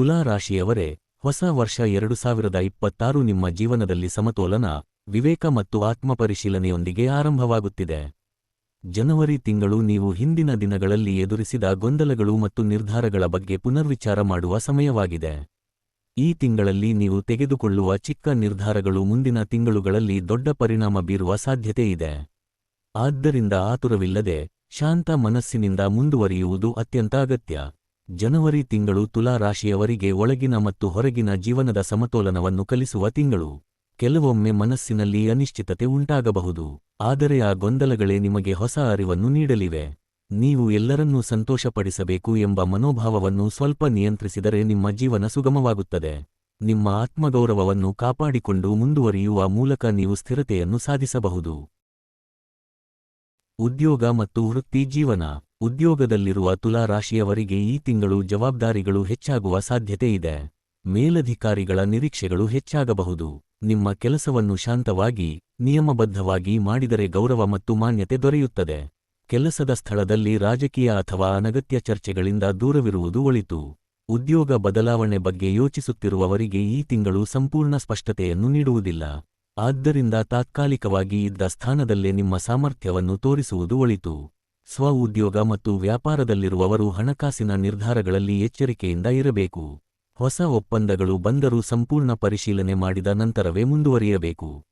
ತುಲಾ ರಾಶಿಯವರೇ, ಹೊಸ ವರ್ಷ ಎರಡು ಸಾವಿರದ ಇಪ್ಪತ್ತಾರು ನಿಮ್ಮ ಜೀವನದಲ್ಲಿ ಸಮತೋಲನ, ವಿವೇಕ ಮತ್ತು ಆತ್ಮಪರಿಶೀಲನೆಯೊಂದಿಗೆ ಆರಂಭವಾಗುತ್ತಿದೆ. ಜನವರಿ ತಿಂಗಳು ನೀವು ಹಿಂದಿನ ದಿನಗಳಲ್ಲಿ ಎದುರಿಸಿದ ಗೊಂದಲಗಳು ಮತ್ತು ನಿರ್ಧಾರಗಳ ಬಗ್ಗೆ ಪುನರ್ವಿಚಾರ ಮಾಡುವ ಸಮಯವಾಗಿದೆ. ಈ ತಿಂಗಳಲ್ಲಿ ನೀವು ತೆಗೆದುಕೊಳ್ಳುವ ಚಿಕ್ಕ ನಿರ್ಧಾರಗಳು ಮುಂದಿನ ತಿಂಗಳುಗಳಲ್ಲಿ ದೊಡ್ಡ ಪರಿಣಾಮ ಬೀರುವ ಸಾಧ್ಯತೆ ಇದೆ. ಆದ್ದರಿಂದ ಆತುರವಿಲ್ಲದೆ, ಶಾಂತ ಮನಸ್ಸಿನಿಂದ ಮುಂದುವರಿಯುವುದು ಅತ್ಯಂತ ಅಗತ್ಯ. ಜನವರಿ ತಿಂಗಳು ತುಲಾ ರಾಶಿಯವರಿಗೆ ಒಳಗಿನ ಮತ್ತು ಹೊರಗಿನ ಜೀವನದ ಸಮತೋಲನವನ್ನು ಕಲಿಸುವ ತಿಂಗಳು. ಕೆಲವೊಮ್ಮೆ ಮನಸ್ಸಿನಲ್ಲಿ ಅನಿಶ್ಚಿತತೆ ಉಂಟಾಗಬಹುದು. ಆದರೆ ಆ ಗೊಂದಲಗಳೇ ನಿಮಗೆ ಹೊಸ ಅರಿವನ್ನು ನೀಡಲಿವೆ. ನೀವು ಎಲ್ಲರನ್ನೂ ಸಂತೋಷಪಡಿಸಬೇಕು ಎಂಬ ಮನೋಭಾವವನ್ನು ಸ್ವಲ್ಪ ನಿಯಂತ್ರಿಸಿದರೆ ನಿಮ್ಮ ಜೀವನ ಸುಗಮವಾಗುತ್ತದೆ. ನಿಮ್ಮ ಆತ್ಮಗೌರವವನ್ನು ಕಾಪಾಡಿಕೊಂಡು ಮುಂದುವರಿಯುವ ಮೂಲಕ ನೀವು ಸ್ಥಿರತೆಯನ್ನು ಸಾಧಿಸಬಹುದು. ಉದ್ಯೋಗ ಮತ್ತು ವೃತ್ತಿ ಜೀವನ. ಉದ್ಯೋಗದಲ್ಲಿರುವ ತುಲಾ ರಾಶಿಯವರಿಗೆ ಈ ತಿಂಗಳು ಜವಾಬ್ದಾರಿಗಳು ಹೆಚ್ಚಾಗುವ ಸಾಧ್ಯತೆ ಇದೆ. ಮೇಲಧಿಕಾರಿಗಳ ನಿರೀಕ್ಷೆಗಳು ಹೆಚ್ಚಾಗಬಹುದು. ನಿಮ್ಮ ಕೆಲಸವನ್ನು ಶಾಂತವಾಗಿ, ನಿಯಮಬದ್ಧವಾಗಿ ಮಾಡಿದರೆ ಗೌರವ ಮತ್ತು ಮಾನ್ಯತೆ ದೊರೆಯುತ್ತದೆ. ಕೆಲಸದ ಸ್ಥಳದಲ್ಲಿ ರಾಜಕೀಯ ಅಥವಾ ಅನಗತ್ಯ ಚರ್ಚೆಗಳಿಂದ ದೂರವಿರುವುದು ಒಳಿತು. ಉದ್ಯೋಗ ಬದಲಾವಣೆ ಬಗ್ಗೆ ಯೋಚಿಸುತ್ತಿರುವವರಿಗೆ ಈ ತಿಂಗಳು ಸಂಪೂರ್ಣ ಸ್ಪಷ್ಟತೆಯನ್ನು ನೀಡುವುದಿಲ್ಲ. ಆದ್ದರಿಂದ ತಾತ್ಕಾಲಿಕವಾಗಿ ಇದ್ದ ಸ್ಥಾನದಲ್ಲೇ ನಿಮ್ಮ ಸಾಮರ್ಥ್ಯವನ್ನು ತೋರಿಸುವುದು ಒಳಿತು. ಸ್ವ ಉದ್ಯೋಗ ಮತ್ತು ವ್ಯಾಪಾರದಲ್ಲಿರುವವರು ಹಣಕಾಸಿನ ನಿರ್ಧಾರಗಳಲ್ಲಿ ಎಚ್ಚರಿಕೆಯಿಂದ ಇರಬೇಕು. ಹೊಸ ಒಪ್ಪಂದಗಳು ಬಂದರೂ ಸಂಪೂರ್ಣ ಪರಿಶೀಲನೆ ಮಾಡಿದ ನಂತರವೇ ಮುಂದುವರಿಯಬೇಕು.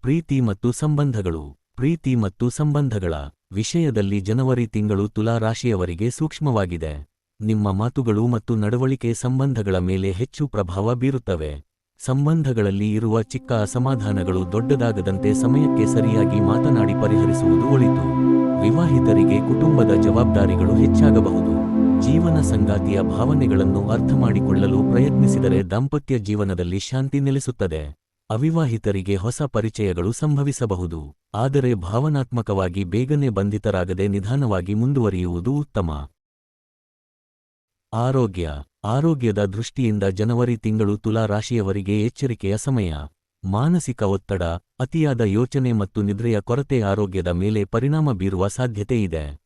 ಪ್ರೀತಿ ಮತ್ತು ಸಂಬಂಧಗಳು. ಪ್ರೀತಿ ಮತ್ತು ಸಂಬಂಧಗಳ ವಿಷಯದಲ್ಲಿ ಜನವರಿ ತಿಂಗಳು ತುಲಾ ರಾಶಿಯವರಿಗೆ ಸೂಕ್ಷ್ಮವಾಗಿದೆ. ನಿಮ್ಮ ಮಾತುಗಳು ಮತ್ತು ನಡವಳಿಕೆ ಸಂಬಂಧಗಳ ಮೇಲೆ ಹೆಚ್ಚು ಪ್ರಭಾವ ಬೀರುತ್ತವೆ. ಸಂಬಂಧಗಳಲ್ಲಿ ಇರುವ ಚಿಕ್ಕ ಅಸಮಾಧಾನಗಳು ದೊಡ್ಡದಾಗದಂತೆ ಸಮಯಕ್ಕೆ ಸರಿಯಾಗಿ ಮಾತನಾಡಿ ಪರಿಹರಿಸುವುದು ಒಳಿತು. ವಿವಾಹಿತರಿಗೆ ಕುಟುಂಬದ ಜವಾಬ್ದಾರಿಗಳು ಹೆಚ್ಚಾಗಬಹುದು. ಜೀವನ ಸಂಗಾತಿಯ ಭಾವನೆಗಳನ್ನು ಅರ್ಥಮಾಡಿಕೊಳ್ಳಲು ಪ್ರಯತ್ನಿಸಿದರೆ ದಾಂಪತ್ಯ ಜೀವನದಲ್ಲಿ ಶಾಂತಿ ನೆಲೆಸುತ್ತದೆ. ಅವಿವಾಹಿತರಿಗೆ ಹೊಸ ಪರಿಚಯಗಳು ಸಂಭವಿಸಬಹುದು. ಆದರೆ ಭಾವನಾತ್ಮಕವಾಗಿ ಬೇಗನೆ ಬಂಧಿತರಾಗದೆ ನಿಧಾನವಾಗಿ ಮುಂದುವರಿಯುವುದು ಉತ್ತಮ. ಆರೋಗ್ಯ, ಆರೋಗ್ಯದ ದೃಷ್ಟಿಯಿಂದ ಜನವರಿ ತಿಂಗಳು ತುಲಾ ರಾಶಿಯವರಿಗೆ ಎಚ್ಚರಿಕೆಯ ಸಮಯ. ಮಾನಸಿಕ ಒತ್ತಡ, ಅತಿಯಾದ ಯೋಚನೆ ಮತ್ತು ನಿದ್ರೆಯ ಕೊರತೆ ಆರೋಗ್ಯದ ಮೇಲೆ ಪರಿಣಾಮ ಬೀರುವ ಸಾಧ್ಯತೆ ಇದೆ.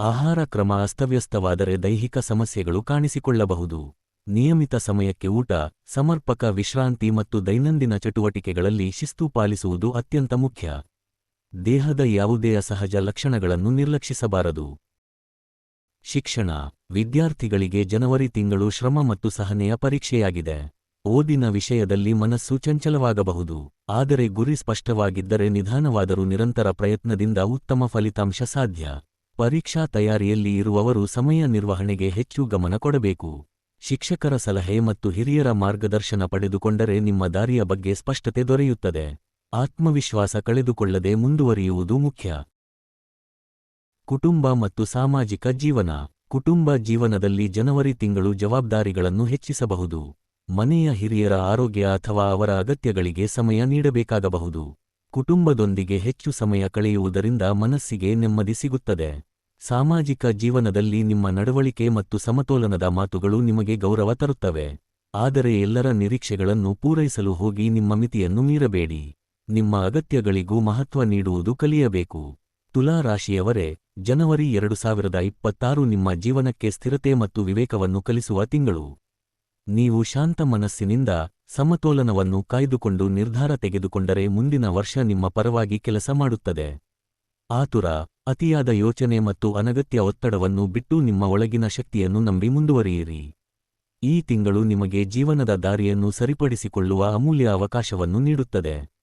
ಆಹಾರ ಕ್ರಮ ಅಸ್ತವ್ಯಸ್ತವಾದರೆ ದೈಹಿಕ ಸಮಸ್ಯೆಗಳು ಕಾಣಿಸಿಕೊಳ್ಳಬಹುದು. ನಿಯಮಿತ ಸಮಯಕ್ಕೆ ಊಟ, ಸಮರ್ಪಕ ವಿಶ್ರಾಂತಿ ಮತ್ತು ದೈನಂದಿನ ಚಟುವಟಿಕೆಗಳಲ್ಲಿ ಶಿಸ್ತು ಪಾಲಿಸುವುದು ಅತ್ಯಂತ ಮುಖ್ಯ. ದೇಹದ ಯಾವುದೇ ಅಸಹಜ ಲಕ್ಷಣಗಳನ್ನು ನಿರ್ಲಕ್ಷಿಸಬಾರದು. ಶಿಕ್ಷಣ. ವಿದ್ಯಾರ್ಥಿಗಳಿಗೆ ಜನವರಿ ತಿಂಗಳು ಶ್ರಮ ಮತ್ತು ಸಹನೆಯ ಪರೀಕ್ಷೆಯಾಗಿದೆ. ಓದಿನ ವಿಷಯದಲ್ಲಿ ಮನಸ್ಸು ಚಂಚಲವಾಗಬಹುದು. ಆದರೆ ಗುರಿ ಸ್ಪಷ್ಟವಾಗಿದ್ದರೆ ನಿಧಾನವಾದರೂ ನಿರಂತರ ಪ್ರಯತ್ನದಿಂದ ಉತ್ತಮ ಫಲಿತಾಂಶ ಸಾಧ್ಯ. ಪರೀಕ್ಷಾ ತಯಾರಿಯಲ್ಲಿ ಇರುವವರು ಸಮಯ ನಿರ್ವಹಣೆಗೆ ಹೆಚ್ಚು ಗಮನ ಕೊಡಬೇಕು. ಶಿಕ್ಷಕರ ಸಲಹೆ ಮತ್ತು ಹಿರಿಯರ ಮಾರ್ಗದರ್ಶನ ಪಡೆದುಕೊಂಡರೆ ನಿಮ್ಮ ದಾರಿಯ ಬಗ್ಗೆ ಸ್ಪಷ್ಟತೆ ದೊರೆಯುತ್ತದೆ. ಆತ್ಮವಿಶ್ವಾಸ ಕಳೆದುಕೊಳ್ಳದೆ ಮುಂದುವರಿಯುವುದು ಮುಖ್ಯ. ಕುಟುಂಬ ಮತ್ತು ಸಾಮಾಜಿಕ ಜೀವನ. ಕುಟುಂಬ ಜೀವನದಲ್ಲಿ ಜನವರಿ ತಿಂಗಳು ಜವಾಬ್ದಾರಿಗಳನ್ನು ಹೆಚ್ಚಿಸಬಹುದು. ಮನೆಯ ಹಿರಿಯರ ಆರೋಗ್ಯ ಅಥವಾ ಅವರ ಅಗತ್ಯಗಳಿಗೆ ಸಮಯ ನೀಡಬೇಕಾಗಬಹುದು. ಕುಟುಂಬದೊಂದಿಗೆ ಹೆಚ್ಚು ಸಮಯ ಕಳೆಯುವುದರಿಂದ ಮನಸ್ಸಿಗೆ ನೆಮ್ಮದಿ ಸಿಗುತ್ತದೆ. ಸಾಮಾಜಿಕ ಜೀವನದಲ್ಲಿ ನಿಮ್ಮ ನಡವಳಿಕೆ ಮತ್ತು ಸಮತೋಲನದ ಮಾತುಗಳು ನಿಮಗೆ ಗೌರವ ತರುತ್ತವೆ. ಆದರೆ ಎಲ್ಲರ ನಿರೀಕ್ಷೆಗಳನ್ನು ಪೂರೈಸಲು ಹೋಗಿ ನಿಮ್ಮ ಮಿತಿಯನ್ನು ಮೀರಬೇಡಿ. ನಿಮ್ಮ ಅಗತ್ಯಗಳಿಗೂ ಮಹತ್ವ ನೀಡುವುದು ಕಲಿಯಬೇಕು. ತುಲಾ ರಾಶಿಯವರೇ, ಜನವರಿ ಎರಡು ಸಾವಿರದ ಇಪ್ಪತ್ತಾರು ನಿಮ್ಮ ಜೀವನಕ್ಕೆ ಸ್ಥಿರತೆ ಮತ್ತು ವಿವೇಕವನ್ನು ಕಲಿಸುವ ತಿಂಗಳು. ನೀವು ಶಾಂತ ಮನಸ್ಸಿನಿಂದ ಸಮತೋಲನವನ್ನು ಕಾಯ್ದುಕೊಂಡು ನಿರ್ಧಾರ ತೆಗೆದುಕೊಂಡರೆ ಮುಂದಿನ ವರ್ಷ ನಿಮ್ಮ ಪರವಾಗಿ ಕೆಲಸ ಮಾಡುತ್ತದೆ. ಆತುರ, ಅತಿಯಾದ ಯೋಚನೆ ಮತ್ತು ಅನಗತ್ಯ ಒತ್ತಡವನ್ನು ಬಿಟ್ಟು ನಿಮ್ಮ ಒಳಗಿನ ಶಕ್ತಿಯನ್ನು ನಂಬಿ ಮುಂದುವರಿಯಿರಿ. ಈ ತಿಂಗಳು ನಿಮಗೆ ಜೀವನದ ದಾರಿಯನ್ನು ಸರಿಪಡಿಸಿಕೊಳ್ಳುವ ಅಮೂಲ್ಯ ಅವಕಾಶವನ್ನು ನೀಡುತ್ತದೆ.